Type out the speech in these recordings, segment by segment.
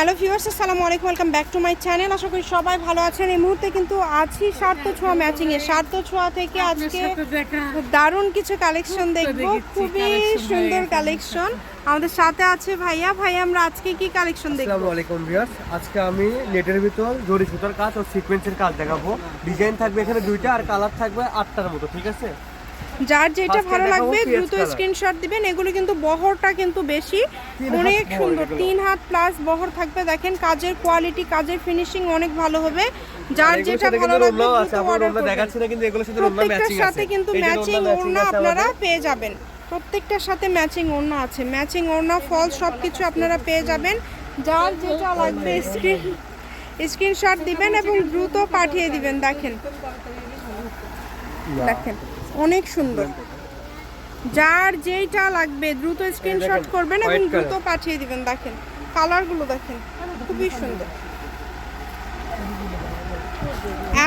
Hello viewers আসসালামু আলাইকুম welcome back to my channel. আশা করি সবাই ভালো আছেন। এই মুহূর্তে কিন্তু আছি সার্থ ছোঁয়া ম্যাচিং এ সার্থ ছোঁয়া থেকে আজকে দারুণ কিছু কালেকশন দেখব। খুবই সুন্দর কালেকশন আমাদের সাথে আছে ভাইয়া। ভাইয়া আমরা আজকে কি কালেকশন দেখব? আসসালামু আলাইকুম ভিউয়ার্স। আজকে আমি নেটের ভিতর জরি সুতার কাজ ও সিকোয়েন্সের কাজ দেখাবো। ডিজাইন থাকবে এখানে দুইটা আর কালার থাকবে আটটার মতো ঠিক আছে? যার যেটা ভালো লাগবে দ্রুত স্ক্রিনশট দিবেন। এগুলো কিন্তু বহরটা কিন্তু বেশি। অনেক সুন্দর তিন হাত প্লাস বহর থাকবে। দেখেন কাজের কোয়ালিটি কাজের ফিনিশিং অনেক ভালো হবে। যার যেটা সাথে ভালো লাগবে প্রত্যেকটার সাথে কিন্তু ম্যাচিং ওড়না আপনারা পেয়ে যাবেন। প্রত্যেকটার সাথে ম্যাচিং ওড়না আছে। ম্যাচিং ওড়না ফল সব কিছু আপনারা পেয়ে যাবেন। যার যেটা লাগবে স্ক্রিন স্ক্রিনশট দিবেন এবং দ্রুত পাঠিয়ে দিবেন। দেখেন। দেখেন। অনেক সুন্দর। যার যেইটা লাগবে দ্রুত স্ক্রিনশট করবেন এবং দ্রুত পাঠিয়ে দিবেন। দেখেন কালারগুলো দেখেন খুবই সুন্দর।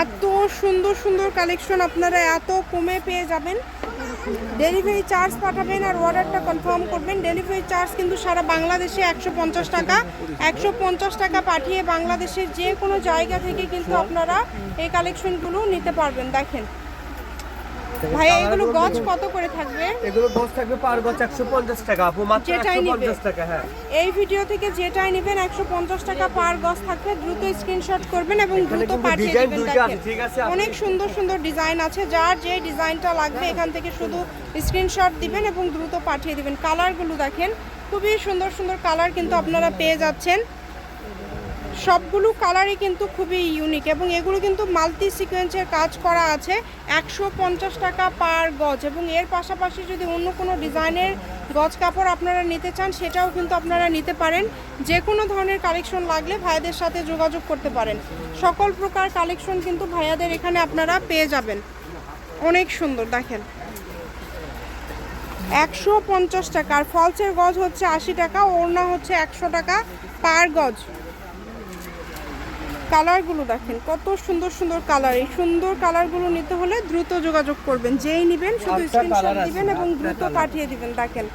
এত সুন্দর সুন্দর কালেকশন আপনারা এত কমে পেয়ে যাবেন। ডেলিভারি চার্জ পাঠাবেন আর অর্ডারটা কনফার্ম করবেন। ডেলিভারি চার্জ কিন্তু সারা বাংলাদেশে একশো পঞ্চাশ টাকা। একশো পঞ্চাশ টাকা পাঠিয়ে বাংলাদেশের যে কোনো জায়গা থেকে কিন্তু আপনারা এই কালেকশনগুলো নিতে পারবেন। দেখেন ভাই এগুলো গজ কত করে থাকবে? এগুলো গজ থাকবে পার গজ একশো পঞ্চাশ টাকা। আপু মাত্র যেটাই একশো নিবে। পঞ্চাশ টাকা হ্যাঁ। এই ভিডিও থেকে যেটাই নেবেন একশো পঞ্চাশ টাকা পার গজ থাকবে। দ্রুত স্ক্রিনশট করবেন এবং দ্রুত পাঠিয়ে দিবেন। ঠিক আছে? অনেক সুন্দর সুন্দর ডিজাইন আছে। যার যে ডিজাইনটা লাগবে এখান থেকে শুধু স্ক্রিনশট দিবেন এবং দ্রুত পাঠিয়ে দিবেন। কালারগুলো দেখেন খুবই সুন্দর সুন্দর কালার কিন্তু আপনারা পেয়ে যাচ্ছেন। সবগুলো কালারই কিন্তু খুবই ইউনিক এবং এগুলো কিন্তু মাল্টি সিকোয়েন্সের কাজ করা আছে। একশো পঞ্চাশ টাকা পার গজ এবং এর পাশাপাশি যদি অন্য কোনো ডিজাইনের গজ কাপড় আপনারা নিতে চান, সেটাও কিন্তু আপনারা নিতে পারেন। যে কোনো ধরনের কালেকশন লাগলে ভাইয়াদের সাথে যোগাযোগ করতে পারেন। সকল প্রকার কালেকশন কিন্তু ভাইয়াদের এখানে আপনারা পেয়ে যাবেন। অনেক সুন্দর, দেখেন। একশো পঞ্চাশ টাকা। আর ফলসের গজ হচ্ছে আশি টাকা, ওড়না হচ্ছে একশো টাকা পার গজ। কালারগুলো দেখেন কত সুন্দর সুন্দর কালার। এই সুন্দর কালারগুলো নিতে হলে দ্রুত যোগাযোগ করবেন। যেই নেবেন শুধু স্ক্রিনশট colour দিবেন এবং দ্রুত পাঠিয়ে দিবেন দেখেন।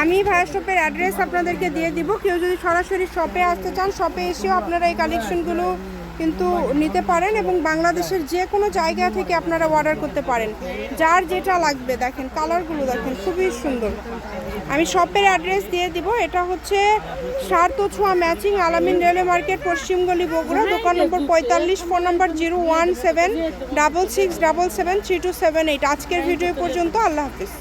আমি ভাইয়া শপের অ্যাড্রেস আপনাদেরকে দিয়ে দিব। কেউ যদি সরাসরি শপে আসতে চান শপে এসেও আপনারা এই কালেকশনগুলো কিন্তু নিতে পারেন এবং বাংলাদেশের যে কোনো জায়গা থেকে আপনারা অর্ডার করতে পারেন। যার যেটা লাগবে, দেখেন কালারগুলো দেখেন, খুবই সুন্দর। আমি শপের অ্যাড্রেস দিয়ে দিব, এটা হচ্ছে সার্থ ছোঁয়া ম্যাচিং আলামিন রেলওয়ে মার্কেট পশ্চিমগলি বগুড়া, দোকান নম্বর পঁয়তাল্লিশ phone number zero one seven double six double seven three two seven eight আজকের ভিডিও পর্যন্ত, আল্লাহ হাফিজ।